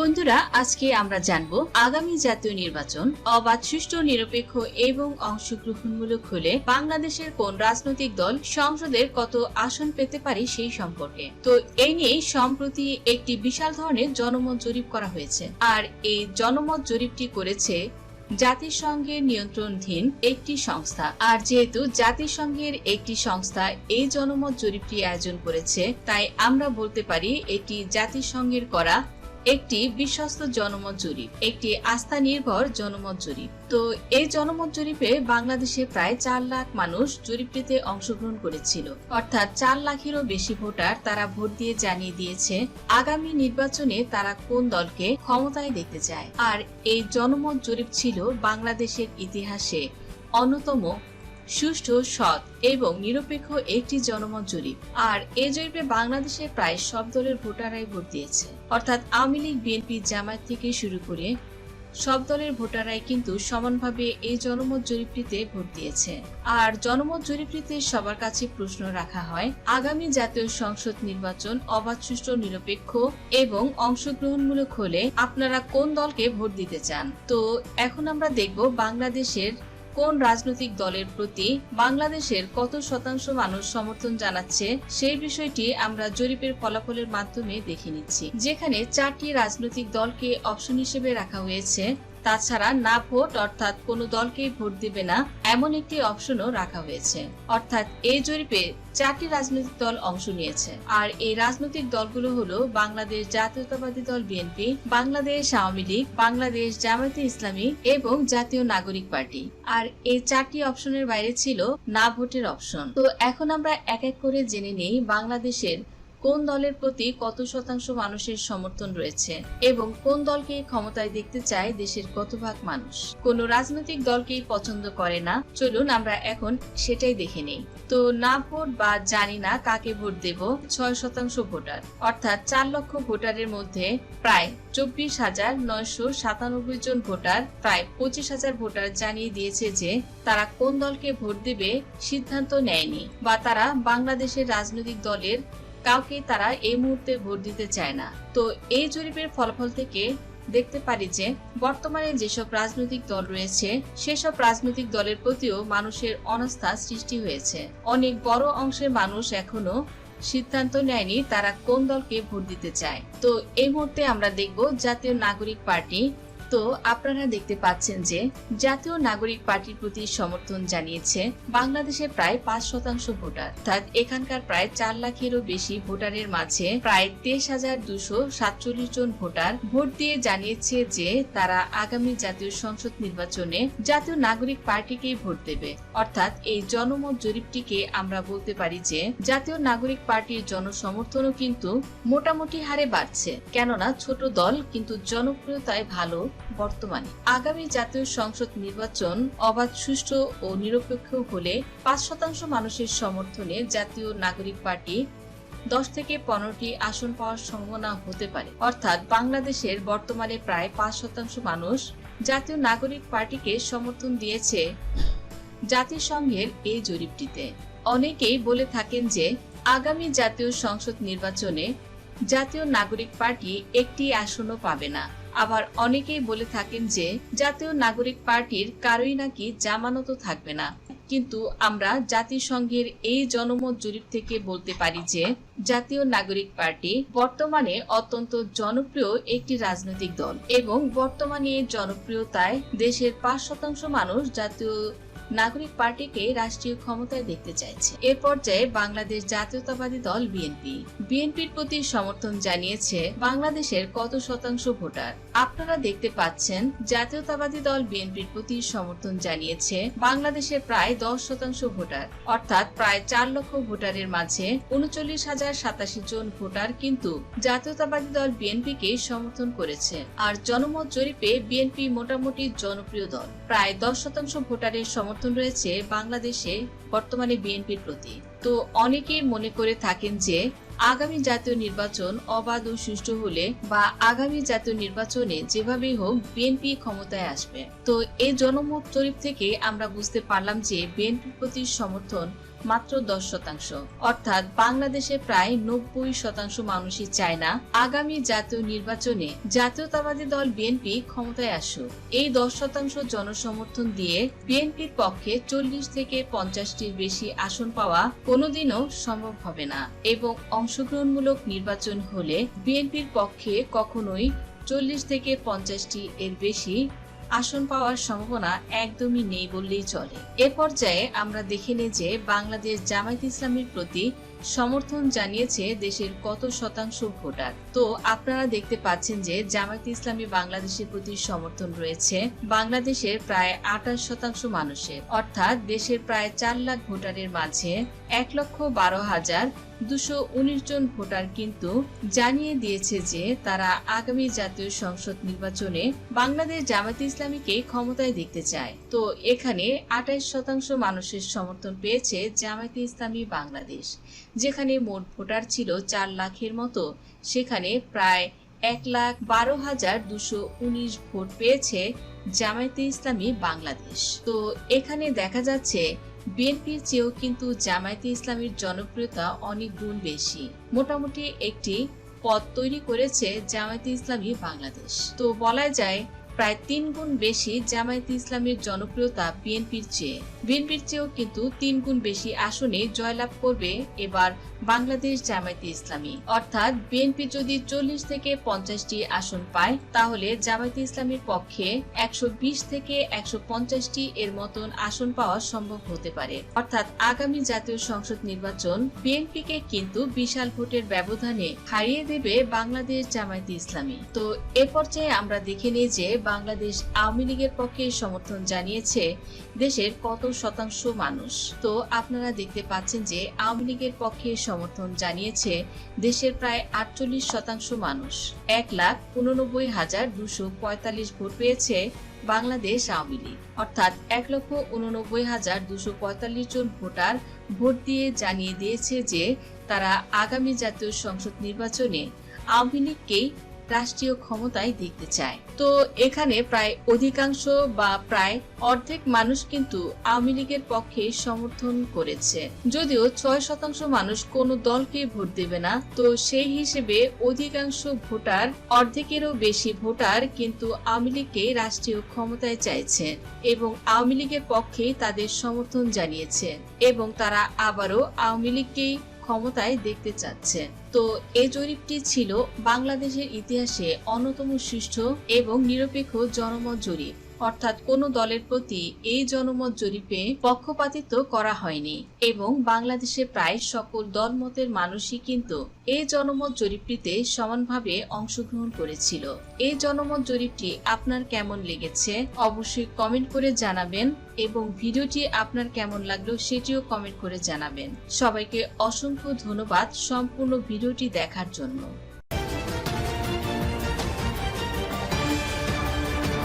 বন্ধুরা, আজকে আমরা জানব আগামী জাতীয় নির্বাচন অবাধ, সুষ্ঠু, নিরপেক্ষ এবং অংশগ্রহণমূলক হলে বাংলাদেশের কোন রাজনৈতিক দল সংসদের কত আসন পেতে পারে সেই সম্পর্কে। তো এই নিয়ে সম্প্রতি একটি বিশাল ধরনের জনমত জরিপ করা হয়েছে। আর এই জনমত জরিপটি করেছে জাতিসংঘের নিয়ন্ত্রণধীন একটি সংস্থা। আর যেহেতু জাতিসংঘের একটি সংস্থা এই জনমত জরিপটি আয়োজন করেছে, তাই আমরা বলতে পারি এটি জাতিসংঘের করা একটি বিশ্বস্ত জনমত জরিপ, একটি আস্থা নির্ভর জনমত জরিপ। তো এই জনমত জরিপে বাংলাদেশে প্রায় চার লাখ মানুষ জরিপটিতে অংশগ্রহণ করেছিল। অর্থাৎ চার লাখেরও বেশি ভোটার তারা ভোট দিয়ে জানিয়ে দিয়েছে, আগামী নির্বাচনে তারা কোন দলকে ক্ষমতায় দেখতে চায়। আর এই জনমত জরিপ ছিল বাংলাদেশের ইতিহাসে অন্যতম সুষ্ঠু, সৎ এবং নিরপেক্ষ একটি জনমত জরিপ। আর এই জরিপে বাংলাদেশের প্রায় সব দলের ভোটাররাই ভোট দিয়েছে। অর্থাৎ আওয়ামী লীগ, বিএনপি, জামায়াত থেকে শুরু করে সব দলের ভোটাররাই কিন্তু সমানভাবে এই জনমত জরিপটিতে ভোট দিয়েছে। আর জনমত জরিপটিতে সবার কাছে প্রশ্ন রাখা হয়, আগামী জাতীয় সংসদ নির্বাচন অবাধ, সুষ্ঠু, নিরপেক্ষ এবং অংশগ্রহণমূলক হলে আপনারা কোন দলকে ভোট দিতে চান? তো এখন আমরা দেখব বাংলাদেশের কোন রাজনৈতিক দলের প্রতি বাংলাদেশের কত শতাংশ মানুষ সমর্থন জানাচ্ছে সেই বিষয়টি আমরা জরিপের ফলাফলের মাধ্যমে দেখে নিচ্ছি। যেখানে চারটি রাজনৈতিক দলকে অপশন হিসেবে রাখা হয়েছে তাছাড়া না ভোট অর্থাৎ কোনো দলকেই ভোট দিবে না, এমন একটি অপশনও রাখা হয়েছে। অর্থাৎ এই জরিপে চারটি রাজনৈতিক দল অংশ নিয়েছে। আর এই রাজনৈতিক দলগুলো হলো বাংলাদেশ জাতীয়তাবাদী দল বিএনপি, বাংলাদেশ আওয়ামী লীগ, বাংলাদেশ জামায়াতে ইসলামী এবং জাতীয় নাগরিক পার্টি। আর এই চারটি অপশনের বাইরে ছিল না ভোটের অপশন। তো এখন আমরা এক এক করে জেনে নেই বাংলাদেশের কোন দলের প্রতি কত শতাংশ মানুষের সমর্থন রয়েছে এবং কোন দলকে ক্ষমতায় দেখতে চায় দেশের কত ভাগ মানুষ? কোন রাজনৈতিক দলকেই পছন্দ করে না? চলুন আমরা এখন সেটাই দেখে নেই। তো না ভোট বা জানি না কাকে ভোট দেব? ছয় শতাংশ ভোটার। অর্থাৎ চার লক্ষ ভোটারের মধ্যে প্রায় চব্বিশ হাজার নয়শো সাতানব্বই জন ভোটার, প্রায় পঁচিশ হাজার ভোটার জানিয়ে দিয়েছে যে তারা কোন দলকে ভোট দেবে সিদ্ধান্ত নেয়নি বা তারা বাংলাদেশের রাজনৈতিক দলের কাউকে তারা এই মুহূর্তে ভোট দিতে চায় না। তো এই জরিপের ফলাফল থেকে দেখতে পারি যে, বর্তমানে যেসব রাজনৈতিক দল রয়েছে, সেসব রাজনৈতিক দলের প্রতিও মানুষের অনাস্থা সৃষ্টি হয়েছে। অনেক বড় অংশের মানুষ এখনও সিদ্ধান্ত নেয়নি তারা কোন দলকে ভোট দিতে চায়। তো এই মুহূর্তে আমরা দেখব জাতীয় নাগরিক পার্টি তো আপনারা দেখতে পাচ্ছেন যে জাতীয় নাগরিক পার্টির প্রতি সমর্থন জানিয়েছে বাংলাদেশে প্রায় পাঁচ শতাংশ ভোটার। অর্থাৎ এখানকার প্রায় চার লাখেরও বেশি ভোটারের মাঝে প্রায় তেইশ হাজার দুশো সাতচল্লিশ জন ভোটার ভোট দিয়ে জানিয়েছে যে তারা আগামী জাতীয় সংসদ নির্বাচনে জাতীয় নাগরিক পার্টিকেই ভোট দেবে। অর্থাৎ এই জনমত জরিপটিকে আমরা বলতে পারি যে জাতীয় নাগরিক পার্টির জনসমর্থনও কিন্তু মোটামুটি হারে বাড়ছে। কেননা ছোট দল কিন্তু জনপ্রিয়তায় ভালো বর্তমানে। আগামী জাতীয় সংসদ নির্বাচন অবাধ, সুষ্ঠু ও নিরপেক্ষ হলে পাঁচ শতাংশ মানুষের সমর্থনে জাতীয় নাগরিক পার্টি দশ থেকে পনেরোটি আসন পাওয়ার সম্ভাবনা হতে পারে। অর্থাৎ বাংলাদেশের বর্তমানে প্রায় পাঁচ শতাংশ মানুষ জাতীয় নাগরিক পার্টিকে সমর্থন দিয়েছে জাতিসংঘের এই জরিপটিতে। অনেকেই বলে থাকেন যে আগামী জাতীয় সংসদ নির্বাচনে জাতীয় নাগরিক পার্টি একটি আসনও পাবে না। আবার অনেকেই বলে থাকেন যে জাতীয় নাগরিক পার্টির কারোই নাকি জামানত থাকবে না। কিন্তু আমরা জাতিসংঘের এই জনমত জরিপ থেকে বলতে পারি যে জাতীয় নাগরিক পার্টি বর্তমানে অত্যন্ত জনপ্রিয় একটি রাজনৈতিক দল এবং বর্তমানে জনপ্রিয়তায় দেশের পাঁচ শতাংশ মানুষ জাতীয় নাগরিক পার্টিকে রাষ্ট্রীয় ক্ষমতায় দেখতে চাইছে। এ পর্যায়ে বাংলাদেশ জাতীয়তাবাদী দল বিএনপি। বিএনপির প্রতি সমর্থন জানিয়েছে বাংলাদেশের কত শতাংশ ভোটার। আপনারা দেখতে পাচ্ছেন, জাতীয়তাবাদী দল বিএনপির প্রতি সমর্থন জানিয়েছে বাংলাদেশের প্রায় দশ শতাংশ ভোটার। অর্থাৎ প্রায় চার লক্ষ ভোটারের মাঝে উনচল্লিশ হাজার সাতাশি জন ভোটার কিন্তু জাতীয়তাবাদী দল বিএনপিকে সমর্থন করেছে। আর জনমত জরিপে বিএনপি মোটামুটি জনপ্রিয় দল। প্রায় দশ শতাংশ ভোটারের সমর্থন রয়েছে বাংলাদেশে বর্তমানে বিএনপির প্রতি। তো অনেকেই মনে করে থাকেন যে, আগামী জাতীয় নির্বাচন অবাধ ও সুষ্ঠু হলে বা আগামী জাতীয় নির্বাচনে যেভাবেই হোক বিএনপি ক্ষমতায় আসবে। তো এই জনমত জরিপ থেকে আমরা বুঝতে পারলাম যে, বিএনপির প্রতি সমর্থন মাত্র দশ শতাংশ। অর্থাৎ বাংলাদেশে প্রায় নব্বই শতাংশ মানুষই চায় না আগামী জাতীয় নির্বাচনে জাতীয়তাবাদী দল বিএনপি ক্ষমতায় আসুক। এই দশ শতাংশ জনসমর্থন দিয়ে বিএনপির পক্ষে চল্লিশ থেকে পঞ্চাশটির বেশি আসন পাওয়া কোনোদিনও সম্ভব হবে না এবং অংশগ্রহণমূলক নির্বাচন হলে বিএনপির পক্ষে কখনোই চল্লিশ থেকে পঞ্চাশটি এর বেশি আসন পাওয়ার সম্ভাবনা একদমই নেই বললেই চলে। এ পর্যায়ে আমরা দেখে নিই যে বাংলাদেশ জামায়াত ইসলামীর প্রতি সমর্থন জানিয়েছে দেশের কত শতাংশ ভোটার। তো আপনারা দেখতে পাচ্ছেন যে জামায়াত ইসলামী বাংলাদেশের প্রতি সমর্থন রয়েছে। বাংলাদেশের প্রায় আঠাশ শতাংশ মানুষের। অর্থাৎ দেশের প্রায় চার লাখ ভোটারের মাঝে এক লক্ষ বারো হাজার দুশো উনিশ জন ভোটার কিন্তু জানিয়ে দিয়েছে যে তারা আগামী জাতীয় সংসদ নির্বাচনে বাংলাদেশ জামায়াত ইসলামীকে ক্ষমতায় দেখতে চায়। তো এখানে আঠাইশ শতাংশ মানুষের সমর্থন পেয়েছে জামায়াতে ইসলামী বাংলাদেশ। যেখানে মোট ভোটার ছিল চার লাখের মতো, সেখানে প্রায় এক লাখ বারো হাজার দুশো উনিশ ভোট পেয়েছে জামায়াতে ইসলামী বাংলাদেশ। তো এখানে দেখা যাচ্ছে বিএনপির চেয়েও কিন্তু জামায়াতে ইসলামীর জনপ্রিয়তা অনেক গুণ বেশি। মোটামুটি একটি পথ তৈরি করেছে জামায়াতে ইসলামী বাংলাদেশ। তো বলা যায় প্রায় তিন গুণ বেশি জামায়াতে ইসলামের জনপ্রিয়তা বিএনপির চেয়ে। বিএনপির চেয়েও কিন্তু তিন গুণ বেশি আসনে জয়লাভ করবে এবার বাংলাদেশ জামায়াতে ইসলামী। অর্থাৎ বিএনপি যদি চল্লিশ থেকে পঞ্চাশটি আসন পায়, তাহলে জামায়াতে ইসলামীর পক্ষে একশো বিশ থেকে একশো পঞ্চাশটি এর মতন আসন পাওয়া সম্ভব হতে পারে। অর্থাৎ আগামী জাতীয় সংসদ নির্বাচন বিএনপিকে কিন্তু বিশাল ভোটের ব্যবধানে হারিয়ে দেবে বাংলাদেশ জামায়াতে ইসলামী। তো এ পর্যায়ে আমরা দেখে নিই যে বাংলাদেশ আওয়ামী লীগের পক্ষে সমর্থন জানিয়েছে দেশের কত শতাংশ মানুষ। তো আপনারা দেখতে পাচ্ছেন যে আওয়ামী লীগের পক্ষে সমর্থন জানিয়েছে দেশের প্রায় আটচল্লিশ শতাংশ মানুষ। এক লাখ উননব্বই হাজার দুশো পঁয়তাল্লিশ ভোট পেয়েছে বাংলাদেশ আওয়ামী লীগ। অর্থাৎ এক লক্ষ উননব্বই হাজার দুশো পঁয়তাল্লিশ জন ভোটার ভোট দিয়ে জানিয়ে দিয়েছে যে তারা আগামী জাতীয় সংসদ নির্বাচনে আওয়ামী লীগকেই রাষ্ট্রীয় ক্ষমতায় দেখতে চায়। তো এখানে প্রায় অধিকাংশ বা প্রায় অর্ধেক মানুষ কিন্তু আওয়ামী লীগের পক্ষে সমর্থন করেছে। যদিও ছয় শতাংশ মানুষ কোন দলকে ভোট দেবে না, তো সেই হিসেবে অধিকাংশ ভোটার অর্ধেকেরও বেশি ভোটার কিন্তু আওয়ামী লীগকে রাষ্ট্রীয় ক্ষমতায় চাইছে এবং আওয়ামী লীগের পক্ষেই তাদের সমর্থন জানিয়েছে এবং তারা আবারও আওয়ামী লীগকেই ক্ষমতায় দেখতে চাচ্ছে। তো এ জরিপটি ছিল বাংলাদেশের ইতিহাসে অন্যতম সুষ্ঠু এবং নিরপেক্ষ জনমত জরিপ। অর্থাৎ কোন দলের প্রতি এই জনমত জরিপে পক্ষপাতিত্ব করা হয়নি এবং বাংলাদেশে প্রায় সকল দলমতের মানুষই কিন্তু এই জনমত জরিপটিতে সমানভাবে অংশগ্রহণ করেছিল। এই জনমত জরিপটি আপনার কেমন লেগেছে অবশ্যই কমেন্ট করে জানাবেন এবং ভিডিওটি আপনার কেমন লাগল সেটিও কমেন্ট করে জানাবেন। সবাইকে অসংখ্য ধন্যবাদ সম্পূর্ণ ভিডিওটি দেখার জন্য।